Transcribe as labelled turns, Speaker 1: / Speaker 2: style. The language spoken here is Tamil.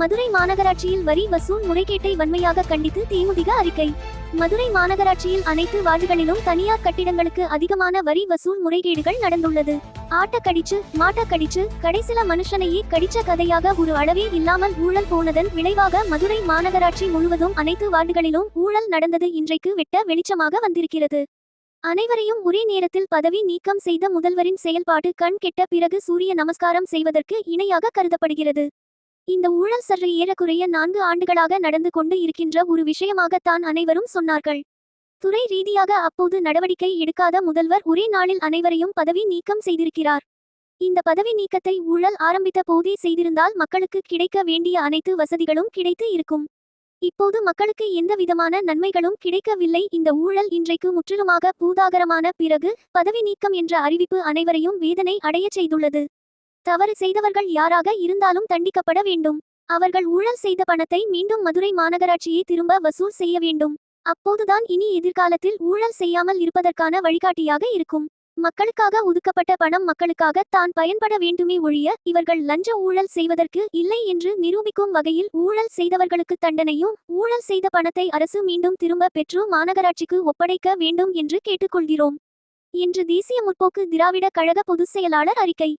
Speaker 1: மதுரை மாநகராட்சியில் வரி வசூல் முறைகேட்டை வன்மையாக கண்டித்து தேமுதிக அறிக்கை. மதுரை மாநகராட்சியில் அனைத்து வார்டுகளிலும் தனியார் கட்டிடங்களுக்கு அதிகமான வரி வசூல் முறைகேடுகள் நடந்துள்ளது. ஆட்ட கடிச்சு மாட்ட கடிச்சு கடைசில மனுஷனையே கடிச்ச கதையாக ஒரு அளவே இல்லாமல் ஊழல் போனதன் விளைவாக மதுரை மாநகராட்சி முழுவதும் அனைத்து வார்டுகளிலும் ஊழல் நடந்தது இன்றைக்கு வெட்ட வெளிச்சமாக வந்திருக்கிறது. அனைவரையும் ஒரே நேரத்தில் பதவி நீக்கம் செய்த முதல்வரின் செயல்பாடு கண் கெட்ட பிறகு சூரிய நமஸ்காரம் செய்வதற்கு இணையாக கருதப்படுகிறது. இந்த ஊழல் சற்று ஏறக்குறைய நான்கு ஆண்டுகளாக நடந்து கொண்டு இருக்கின்ற ஒரு விஷயமாகத்தான் அனைவரும் சொன்னார்கள். துறை ரீதியாக அப்போது நடவடிக்கை எடுக்காத முதல்வர் ஒரே நாளில் அனைவரையும் பதவி நீக்கம் செய்திருக்கிறார். இந்த பதவி நீக்கத்தை ஊழல் ஆரம்பித்த போதே செய்திருந்தால் மக்களுக்கு கிடைக்க வேண்டிய அனைத்து வசதிகளும் கிடைத்து இருக்கும். இப்போது மக்களுக்கு எந்த விதமான நன்மைகளும் கிடைக்கவில்லை. இந்த ஊழல் இன்றைக்கு முற்றிலுமாக பூதாகரமான பிறகு பதவி நீக்கம் என்ற அறிவிப்பு அனைவரையும் வேதனை அடையச் செய்துள்ளது. தவறு செய்தவர்கள் யாராக இருந்தாலும் தண்டிக்கப்பட வேண்டும். அவர்கள் ஊழல் செய்த பணத்தை மீண்டும் மதுரை மாநகராட்சியை திரும்ப வசூல் செய்ய வேண்டும். அப்போதுதான் இனி எதிர்காலத்தில் ஊழல் செய்யாமல் இருப்பதற்கான வழிகாட்டியாக இருக்கும். மக்களுக்காக ஒதுக்கப்பட்ட பணம் மக்களுக்காக தான் பயன்பட வேண்டுமே ஒழிய இவர்கள் லஞ்ச ஊழல் செய்வதற்கு இல்லை என்று நிரூபிக்கும் வகையில் ஊழல் செய்தவர்களுக்கு தண்டனையும் ஊழல் செய்த பணத்தை அரசு மீண்டும் திரும்ப பெற்று மாநகராட்சிக்கு ஒப்படைக்க வேண்டும் என்று கேட்டுக்கொள்கிறோம். என்று தேசிய முற்போக்கு திராவிட கழக பொதுச் செயலாளர் அறிக்கை.